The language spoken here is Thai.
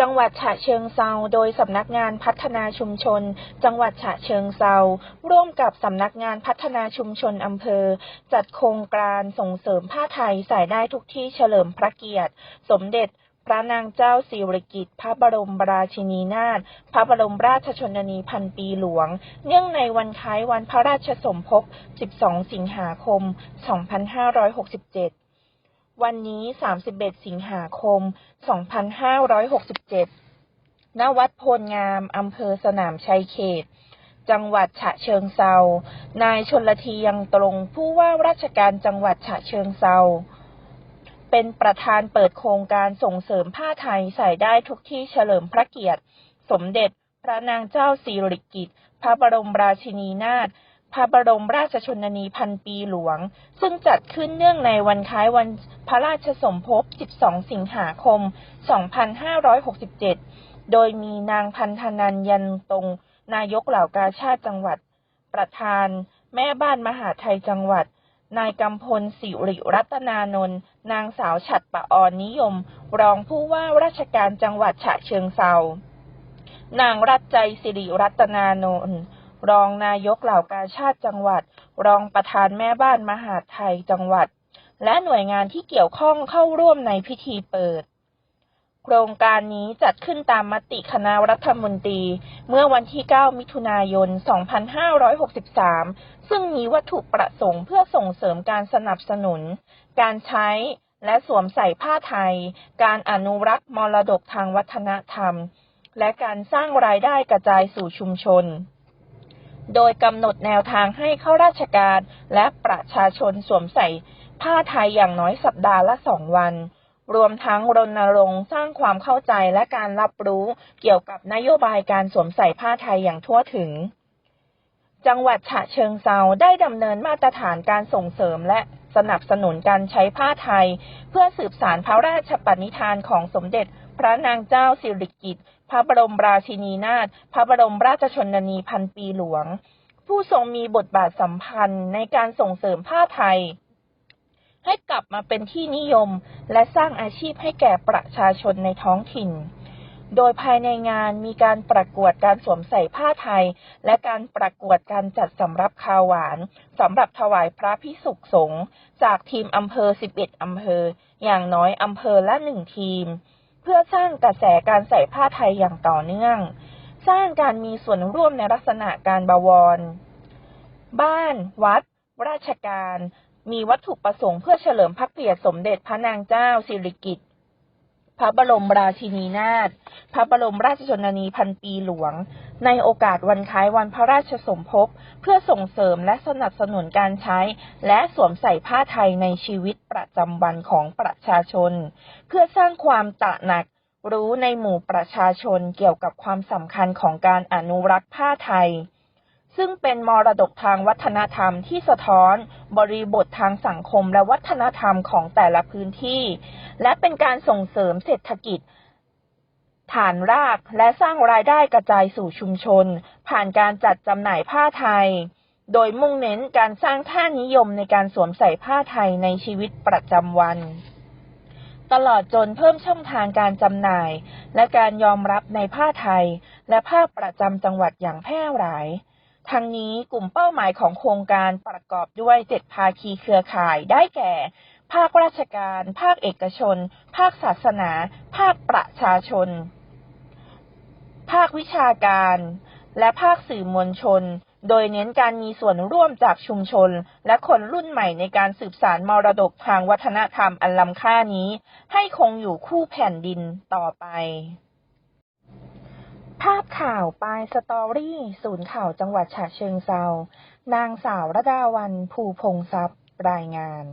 จังหวัดฉะเชิงเซา โดยสำนักงานพัฒนาชุมชน จังหวัดฉะเชิงเซา ร่วมกับสำนักงานพัฒนาชุมชนอำเภอ จัดโครงการส่งเสริมผ้าไทยใส่ได้ทุกที่เฉลิมพระเกียรติ สมเด็จพระนางเจ้าสิริกิติ์พระบรมราชินีนาถ พระบรมราชชนนีพันปีหลวง เนื่องในวันคล้ายวันพระราชสมภพ 12 สิงหาคม 2567 วันนี้ 31 สิงหาคม 2567 ณ วัดโพลงาม อำเภอสนามชัยเขต จังหวัดฉะเชิงเซา นายชนลทียังตรง ผู้ว่าราชการจังหวัดฉะเชิงเซา เป็นประธานเปิดโครงการส่งเสริมผ้าไทยใส่ได้ทุกที่เฉลิมพระเกียรติ สมเด็จพระนางเจ้าสิริกิติ์ พระบรมราชินีนาถ พระบรมราชชนนีพันปีหลวง ซึ่งจัดขึ้นเนื่องในวันคล้ายวันพระราชสมภพ 12 สิงหาคม 2567 โดยมีนางพันธนันยันตรง นายกเหล่ากาชาติจังหวัด ประธาน แม่บ้านมหาไทยจังหวัด นายกำพลสิริรัตนานนท์ นางสาวฉัดปะออนนิยม รองผู้ว่าราชการจังหวัดฉะเชิงเซานางรัตใจสิริรัตนานนท์ รองนายกเหล่ากาชาติจังหวัด รองประธานแม่บ้านมหาดไทยจังหวัด และหน่วยงานที่เกี่ยวข้องเข้าร่วมในพิธีเปิด โครงการนี้จัดขึ้นตามมติคณะรัฐมนตรี เมื่อวันที่ 9 มิถุนายน 2563 ซึ่งมีวัตถุประสงค์เพื่อส่งเสริมการสนับสนุน การใช้และสวมใส่ผ้าไทย การอนุรักษ์มรดกทางวัฒนธรรม และการสร้างรายได้กระจายสู่ชุมชน โดยกำหนดแนวทางให้เข้าราชการ และประชาชนสวมใส่ผ้าไทยอย่างน้อยสัปดาห์ละสองวัน รวมทั้งรณรงค์สร้างความเข้าใจและการรับรู้เกี่ยวกับนโยบายการสวมใส่ผ้าไทยอย่างทั่วถึง จังหวัดฉะเชิงเซาได้ดำเนินมาตรฐานการส่งเสริมและสนับสนุนการใช้ผ้าไทย เพื่อสืบสานพระราชปณิธานของสมเด็จ พระนางเจ้าสิริกิติ์พระบรมราชินีนาถพระบรมราชชนนีพันปีหลวง ผู้ทรงมีบทบาทสำคัญในการส่งเสริมผ้าไทย ให้กลับมาเป็นที่นิยม และสร้างอาชีพให้แก่ประชาชนในท้องถิ่น โดยภายในงานมีการประกวดการสวมใส่ผ้าไทย และการประกวดการจัดสำรับคาวหวานสำหรับถวายพระพิสุขสงฆ์จากทีมอำเภอ 11 อำเภอ อย่างน้อยอำเภอละหนึ่งทีม เพื่อสร้างกระแสการใส่ผ้าไทยอย่างต่อเนื่อง สร้างการมีส่วนร่วมในลักษณะการบวร บ้าน วัด ราชการ มีวัตถุประสงค์เพื่อเฉลิมพระเกียรติสมเด็จพระนางเจ้าสิริกิติ์ พระบรมราชินีนาถ พระบรมราชชนนีพันปีหลวง ในโอกาสวันคล้ายวันพระราชสมภพ เพื่อส่งเสริมและสนับสนุนการใช้ และสวมใส่ผ้าไทยในชีวิตประจำวันของประชาชน เพื่อสร้างความตระหนักรู้ในหมู่ประชาชนเกี่ยวกับความสำคัญของการอนุรักษ์ผ้าไทย ซึ่งเป็นมรดกทางวัฒนธรรมที่สะท้อนบริบททางสังคมและวัฒนธรรมของแต่ละพื้นที่ และเป็นการส่งเสริมเศรษฐกิจ ฐานรากและสร้างรายได้กระจายสู่ชุมชน ผ่านการจัดจำหน่ายผ้าไทย โดยมุ่งเน้นการสร้างท่านิยมในการสวมใส่ผ้าไทยในชีวิตประจำวัน ตลอดจนเพิ่มช่องทางการจำหน่าย และการยอมรับในผ้าไทย และผ้าประจำจังหวัดอย่างแพร่หลาย ทั้งนี้กลุ่มเป้าหมายของโครงการประกอบด้วยเจ็ดภาคีเครือข่ายได้แก่ ภาคราชการ ภาคเอกชน ภาคศาสนา ภาคประชาชน ภาควิชาการ และภาคสื่อมวลชน โดยเน้นการมีส่วนร่วมจากชุมชน และคนรุ่นใหม่ในการสืบสานมรดกทางวัฒนธรรมอันล้ำค่านี้ ให้คงอยู่คู่แผ่นดินต่อไป ภาพข่าวปลายสตอรี่ ศูนย์ข่าวจังหวัดฉะเชิงเซา นางสาวระดาวันภูพงทรัพย์ รายงาน